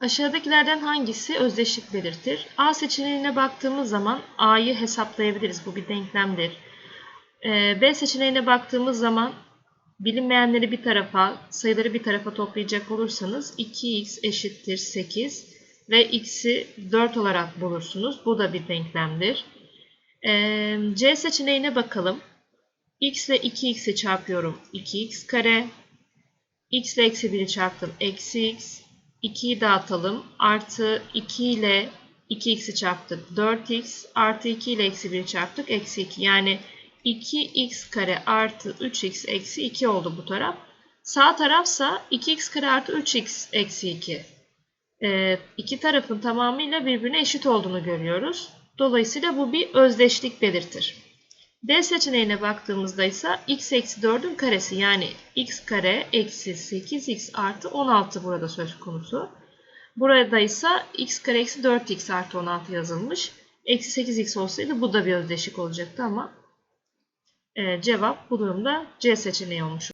Aşağıdakilerden hangisi özdeşlik belirtir? A seçeneğine baktığımız zaman A'yı hesaplayabiliriz. Bu bir denklemdir. Ee, B seçeneğine baktığımız zaman bilinmeyenleri bir tarafa, sayıları bir tarafa toplayacak olursanız 2x eşittir 8 ve x'i 4 olarak bulursunuz. Bu da bir denklemdir. Ee, C seçeneğine bakalım. x ile 2x'i çarpıyorum 2x kare. x ile eksi 1'i çarptım eksi x. 2'yi dağıtalım. Artı 2 ile 2x'i çarptık 4x. Artı 2 ile eksi 1'i çarptık eksi 2. Yani 2x kare artı 3x eksi 2 oldu bu taraf. Sağ tarafsa 2x kare artı 3x eksi 2. Ee, iki tarafın tamamıyla birbirine eşit olduğunu görüyoruz. Dolayısıyla bu bir özdeşlik belirtir. D seçeneğine baktığımızda ise x eksi 4'ün karesi yani x kare eksi 8x artı 16 burada söz konusu. Burada ise x kare eksi 4x artı 16 yazılmış. Eksi 8x olsaydı bu da bir özdeşlik olacaktı ama e, cevap bu durumda C seçeneği olmuş.